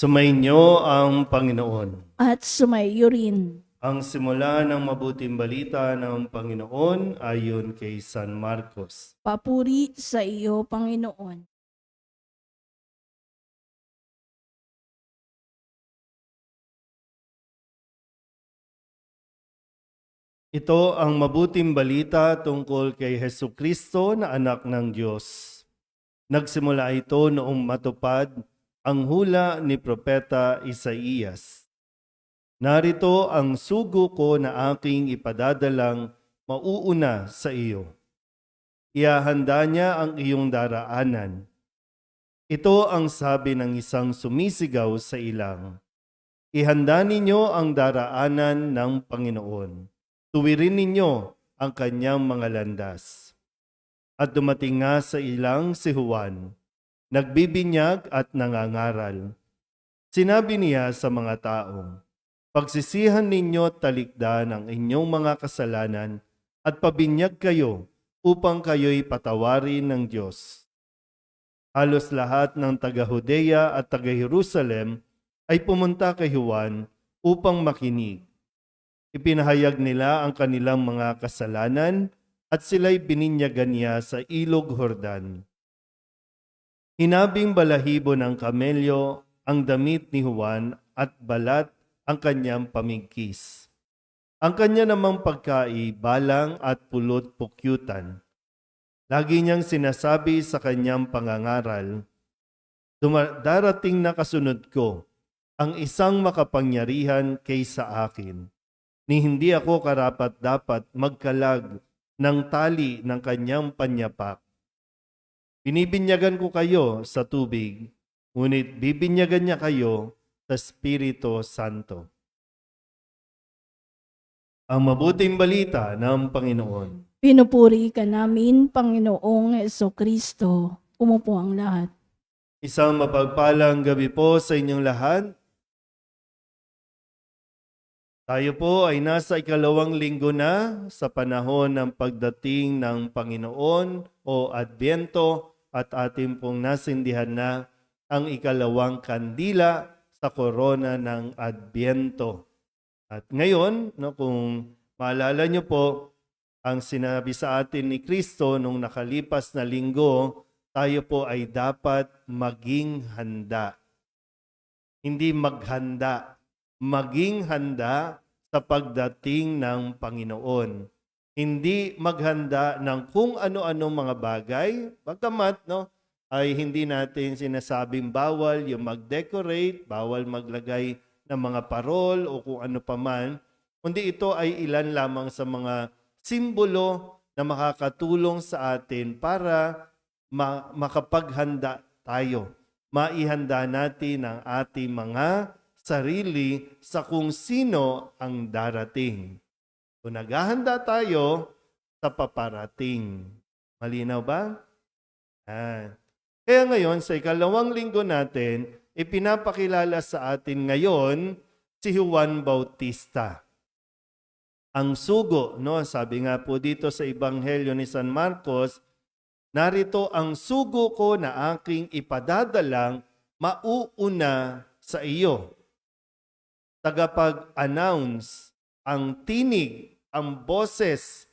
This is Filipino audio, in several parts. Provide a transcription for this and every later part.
Sumainyo ang Panginoon. at sumayo rin. Ang simula ng mabuting balita ng Panginoon ayon kay San Marcos. Papuri sa iyo, Panginoon. Ito ang mabuting balita tungkol kay Heso Kristo na anak ng Diyos. Nagsimula ito noong matupad ang hula ni Propeta Isaías. Narito ang sugo ko na aking ipadadalang mauuna sa iyo. Iahanda niya ang iyong daraanan. Ito ang sabi ng isang sumisigaw sa ilang. Ihanda ninyo ang daraanan ng Panginoon. Tuwirin ninyo ang kanyang mga landas. At dumating nga sa ilang si Juan, nagbibinyag at nangangaral. Sinabi niya sa mga taong, Pagsisihan ninyo talikdan ang inyong mga kasalanan at pabinyag kayo upang kayo'y patawarin ng Diyos. Halos lahat ng taga-Hudeya at taga-Jerusalem ay pumunta kay Juan upang makinig. Ipinahayag nila ang kanilang mga kasalanan at sila'y bininyagan niya sa ilog Hordan. Hinabing balahibo ng kamelyo ang damit ni Juan at balat ang kanyang pamigkis. Ang kanya namang pagkai, balang at pulot pukyutan. Lagi niyang sinasabi sa kanyang pangangaral, darating na kasunod ko, ang isang makapangyarihan kaysa akin, ni hindi ako karapat dapat magkalag ng tali ng kanyang panyapak. Binibinyagan ko kayo sa tubig, ngunit bibinyagan niya kayo sa Espiritu Santo. Ang mabuting balita ng Panginoon. Pinupuri ka namin, Panginoong Yeso Kristo. Umupo ang lahat. Isang mapagpalang gabi po sa inyong lahat. Tayo po ay nasa ikalawang linggo na sa panahon ng pagdating ng Panginoon o Adbyento at ating pong nasindihan na ang ikalawang kandila sa korona ng Adbyento. At ngayon, no, kung maalala nyo po, ang sinabi sa atin ni Kristo nung nakalipas na linggo, tayo po ay dapat maging handa. Hindi maghanda, maging handa sa pagdating ng Panginoon. Hindi maghanda ng kung ano-ano mga bagay, bagamat no, ay hindi natin sinasabing bawal yung mag-decorate, bawal maglagay ng mga parol o kung ano paman, kundi ito ay ilan lamang sa mga simbolo na makakatulong sa atin para ma- makapaghanda tayo. Maihanda natin ang ating mga sarili sa kung sino ang darating. Kung naghahanda tayo sa paparating. Malinaw ba? Ah. Kaya ngayon, sa ikalawang linggo natin, ipinapakilala sa atin ngayon si Juan Bautista. Ang sugo, no, sabi nga po dito sa Ebanghelyo ni San Marcos, narito ang sugo ko na aking ipadadalang mauuna sa iyo. Tagapag-announce ang tinig, ang boses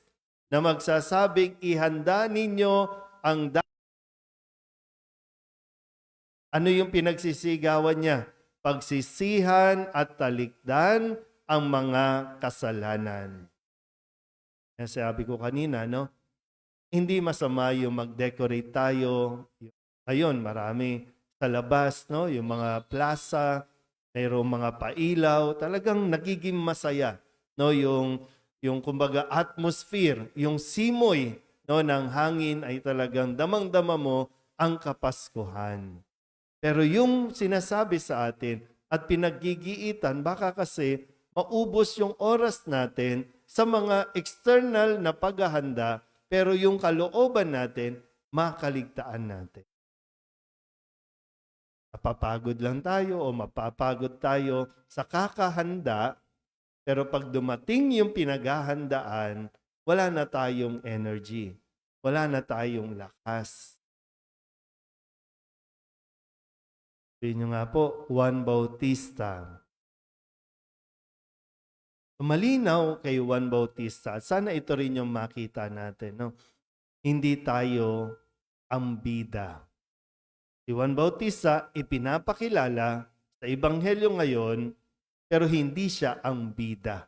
na magsasabing ihanda ninyo ang da- Ano yung pinagsisigawan niya? Pagsisihan at talikdan ang mga kasalanan. Kaya sabi ko kanina, no? Hindi masama yung mag-decorate tayo. Ngayon, marami sa labas, no? Yung mga plaza, mayroong mga pailaw, talagang nagiging masaya, no? Yung yung kumbaga atmosphere, yung simoy no ng hangin ay talagang damang-dama mo ang kapaskuhan. Pero yung sinasabi sa atin at pinaggigiitan, baka kasi maubos yung oras natin sa mga external na paghahanda, pero yung kalooban natin, makaligtaan natin. Mapapagod lang tayo o mapapagod tayo sa kakahanda, pero pag dumating yung pinaghahandaan, wala na tayong energy. Wala na tayong lakas. Sabihin nyo nga po, Juan Bautista. Malinaw kay Juan Bautista. Sana ito rin yung makita natin. No? Hindi tayo ang bida. Si Juan Bautista ipinapakilala sa Ebanghelyo ngayon, pero hindi siya ang bida.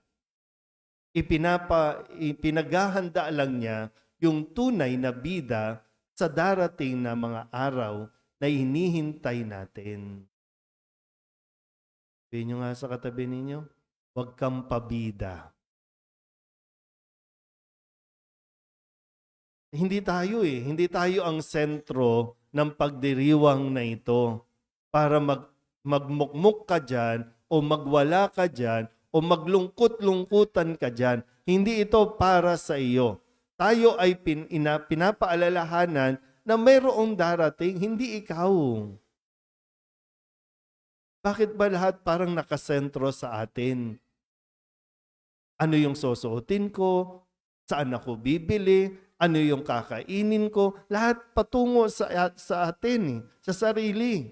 Ipinapa, ipinaghahanda lang niya yung tunay na bida sa darating na mga araw na hinihintay natin. Sabihin nyo nga sa katabi ninyo, huwag kang pabida. Hindi tayo eh. Hindi tayo ang sentro ng pagdiriwang na ito para mag, magmukmuk ka dyan o magwala ka dyan o maglungkot-lungkutan ka dyan. Hindi ito para sa iyo. Tayo ay pin, ina, pinapaalalahanan na mayroong darating, hindi ikaw. Bakit ba lahat parang nakasentro sa atin? Ano yung susuotin ko? Saan ako bibili? Ano yung kakainin ko? Lahat patungo sa, sa atin, eh, sa sarili.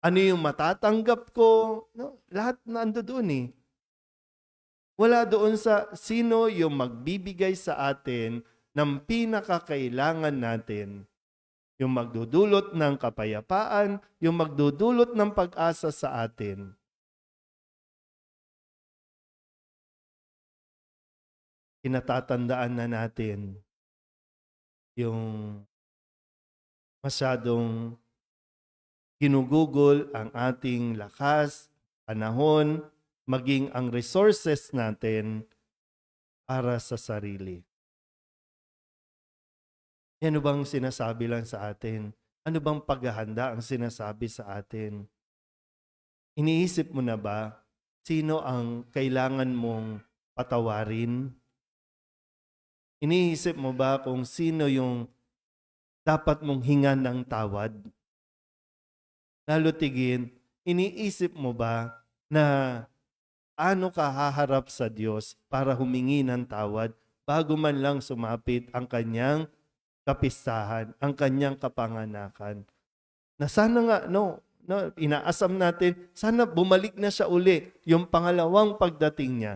Ano yung matatanggap ko? No, lahat nando doon eh. Wala doon sa sino yung magbibigay sa atin ng pinakakailangan natin. Yung magdudulot ng kapayapaan, yung magdudulot ng pag-asa sa atin. Kinatatandaan na natin yung masyadong ginugugol ang ating lakas, panahon, maging ang resources natin para sa sarili. Ano bang sinasabi lang sa atin? Ano bang paghahanda ang sinasabi sa atin? Iniisip mo na ba sino ang kailangan mong patawarin? Iniisip mo ba kung sino yung dapat mong hingan ng tawad? Lalo iniisip mo ba na ano ka haharap sa Diyos para humingi ng tawad bago man lang sumapit ang kanyang kapistahan, ang kanyang kapanganakan. Na sana nga, no, no, inaasam natin, sana bumalik na siya uli yung pangalawang pagdating niya.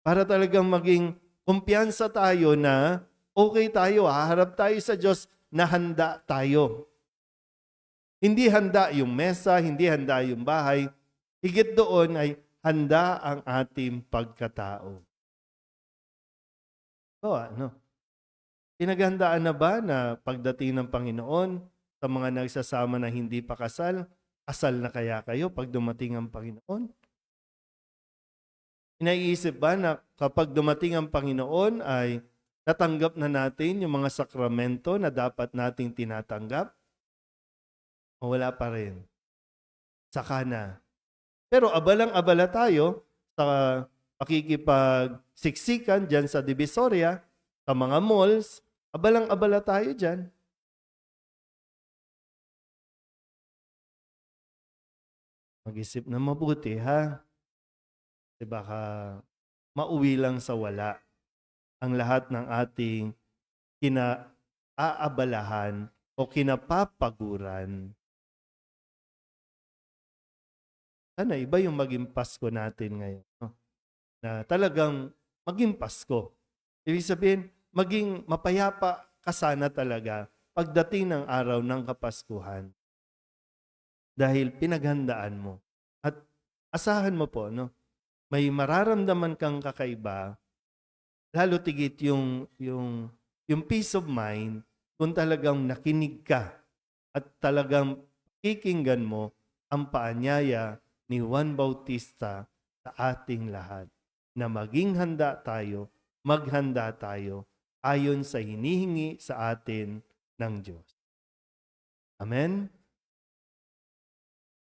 Para talagang maging kumpiyansa tayo na okay tayo, haharap tayo sa Diyos na handa tayo. Hindi handa yung mesa, hindi handa yung bahay. Higit doon ay handa ang ating pagkatao. So, ano? Pinaghandaan na ba na pagdating ng Panginoon sa mga nagsasama na hindi pa kasal, kasal na kaya kayo pag dumating ang Panginoon? Inaiisip ba na kapag dumating ang Panginoon ay natanggap na natin yung mga sakramento na dapat nating tinatanggap? O wala pa rin? Saka na. Pero abalang-abala tayo sa pakikipagsiksikan dyan sa Divisoria, sa mga malls, abalang-abala tayo dyan. Mag-isip na mabuti, ha? Kasi baka mauwi lang sa wala ang lahat ng ating kinaabalahan o kinapapaguran. Sana iba yung maging Pasko natin ngayon. No? Na talagang maging Pasko. Ibig sabihin, maging mapayapa ka sana talaga pagdating ng araw ng Kapaskuhan. Dahil pinaghandaan mo. At asahan mo po, no? May mararamdaman kang kakaiba, lalo tigit yung, yung, yung peace of mind kung talagang nakinig ka at talagang kikinggan mo ang paanyaya ni Juan Bautista sa ating lahat na maging handa tayo, maghanda tayo ayon sa hinihingi sa atin ng Diyos. Amen?